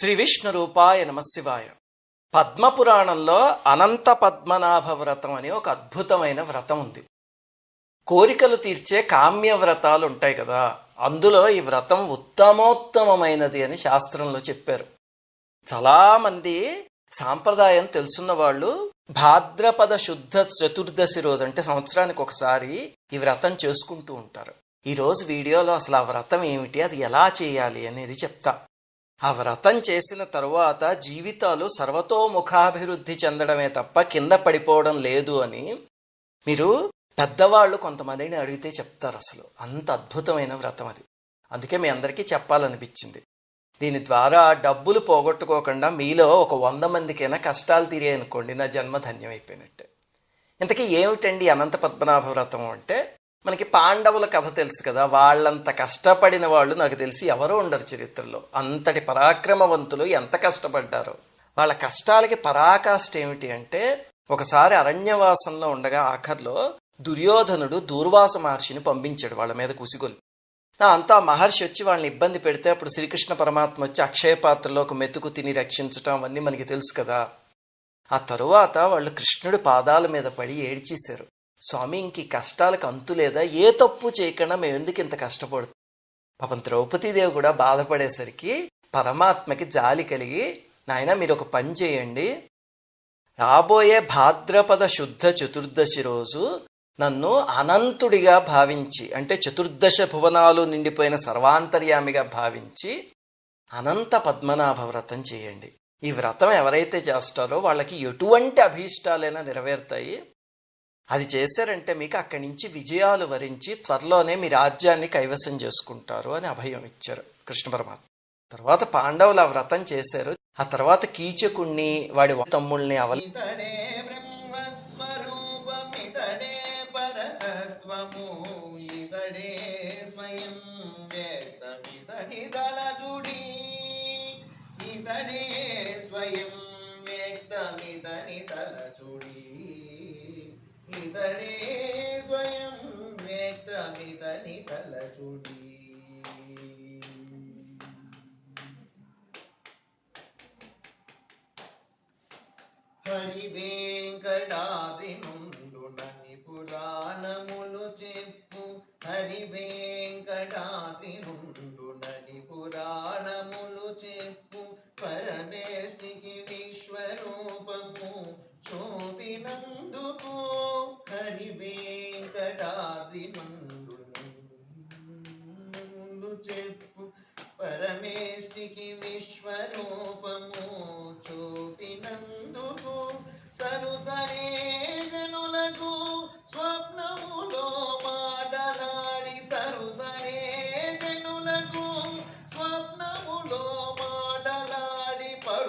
శ్రీ విష్ణు రూపాయ నమశివాయ. పద్మపురాణంలో అనంత పద్మనాభ వ్రతం అని ఒక అద్భుతమైన వ్రతం ఉంది. కోరికలు తీర్చే కామ్య వ్రతాలు ఉంటాయి కదా అందులో ఈ వ్రతం ఉత్తమోత్తమమైనది అని శాస్త్రంలో చెప్పారు. చాలామంది సాంప్రదాయం తెలుసున్న వాళ్ళు భాద్రపద శుద్ధ చతుర్దశి రోజు అంటే సంవత్సరానికి ఒకసారి ఈ వ్రతం చేసుకుంటూ ఉంటారు. ఈరోజు వీడియోలో అసలు ఆ వ్రతం ఏమిటి అది ఎలా చేయాలి అనేది చెప్తా. ఆ వ్రతం చేసిన తరువాత జీవితాలు సర్వతోముఖాభివృద్ధి చెందడమే తప్ప కింద పడిపోవడం లేదు అని మీరు పెద్దవాళ్ళు కొంతమందిని అడిగితే చెప్తారు అసలు. అంత అద్భుతమైన వ్రతం అది. అందుకే మీ అందరికీ చెప్పాలనిపించింది. దీని ద్వారా డబ్బులు పోగొట్టుకోకుండా మీలో ఒక వంద మందికైనా కష్టాలు తీరే అనుకోండి నా జన్మ ధన్యమైపోయినట్టే. ఇంతకీ ఏమిటండి అనంత పద్మనాభ వ్రతం అంటే? మనకి పాండవుల కథ తెలుసు కదా వాళ్ళంత కష్టపడిన వాళ్ళు నాకు తెలిసి ఎవరో ఉండరు చరిత్రలో. అంతటి పరాక్రమవంతులు ఎంత కష్టపడ్డారో. వాళ్ళ కష్టాలకి పరాకాష్ట ఏమిటి అంటే ఒకసారి అరణ్యవాసంలో ఉండగా ఆఖర్లో దుర్యోధనుడు దూర్వాస మహర్షిని పంపించాడు వాళ్ళ మీద కుసిగొల్పి అంతా మహర్షి వచ్చి వాళ్ళని ఇబ్బంది పెడితే అప్పుడు శ్రీకృష్ణ పరమాత్మ వచ్చి అక్షయ పాత్రలో ఒక మెతుకు తిని రక్షించటం అవన్నీ మనకి తెలుసు కదా. ఆ తరువాత వాళ్ళు కృష్ణుడి పాదాల మీద పడి ఏడ్చేశారు. స్వామి ఇంక కష్టాలకు అంతు లేదా? ఏ తప్పు చేయకుండా మేము ఎందుకు ఇంత కష్టపడుతాం పాపం ద్రౌపదీదేవి కూడా బాధపడేసరికి పరమాత్మకి జాలి కలిగి నాయన మీరు ఒక పని చేయండి. రాబోయే భాద్రపద శుద్ధ చతుర్దశి రోజు నన్ను అనంతుడిగా భావించి అంటే చతుర్దశ భువనాలు నిండిపోయిన సర్వాంతర్యామిగా భావించి అనంత పద్మనాభ వ్రతం చేయండి. ఈ వ్రతం ఎవరైతే చేస్తారో వాళ్ళకి ఎటువంటి అభీష్టాలైనా నెరవేరుతాయి. అది చేశారంటే మీకు అక్కడి నుంచి విజయాలు వరించి త్వరలోనే మీ రాజ్యాన్ని కైవసం చేసుకుంటారు అని అభయం ఇచ్చారు కృష్ణ పరమాత్మ. తర్వాత పాండవులు ఆ వ్రతం చేశారు. ఆ తర్వాత కీచకుణ్ణి వాడి తమ్ముల్ని అవల స్వయం ఇతడే స్వయం వ్యక్తమితని తలచుడి హరి వెంకటాద్రి నుండునని పురాణములు చెప్పు. హరి వెంకటాద్రి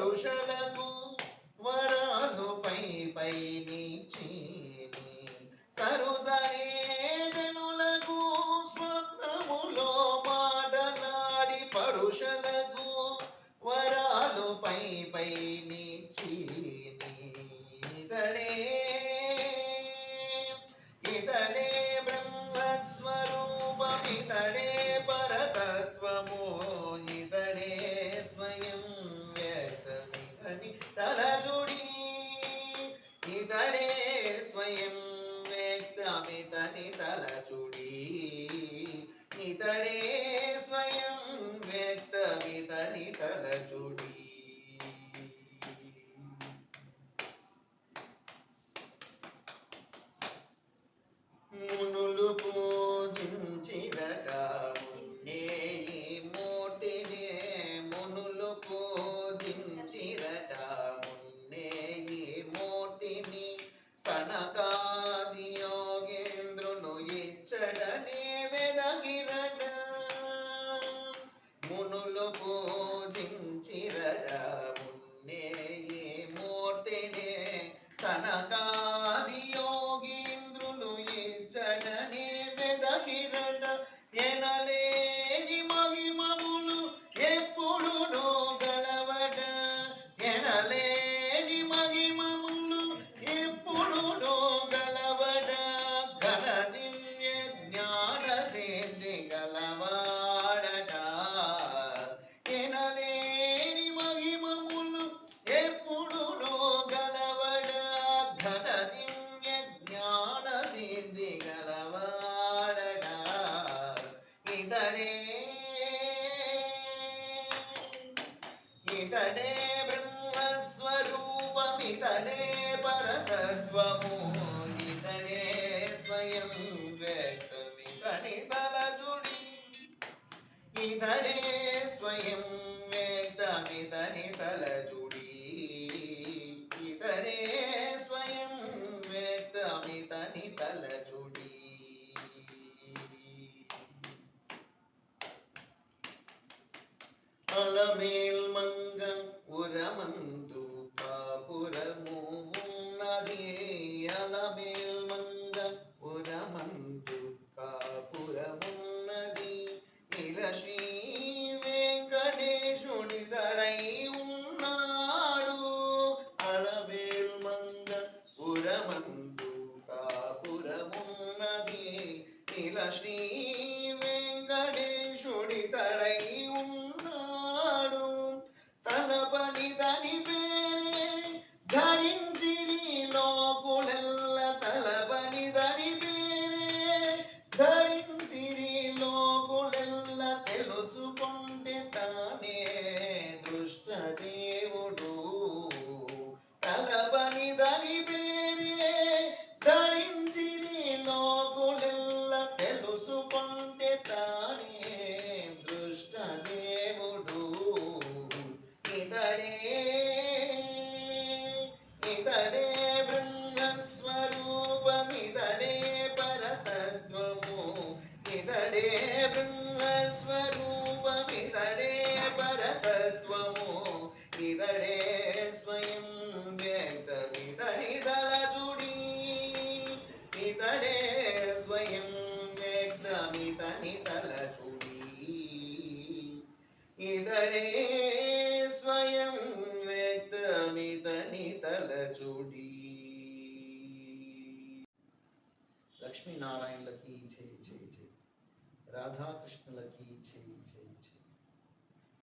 మాటలాడి తాళమేల్ మంగ ఉరమందు కాపురము ఉన్నదియలమేల్ మంగ ఉరమందు కాపురమున్నది నిలశ్రీ వెంకటేశుడిదడై ఉన్నాడు. అలవేల్ మంగ ఉరమందు కాపురమున్నది నిలశ్రీ ಕಡೆ लक्ष्मी नारायण लकी जय जय जय। राधा कृष्ण लकी जय जय जय।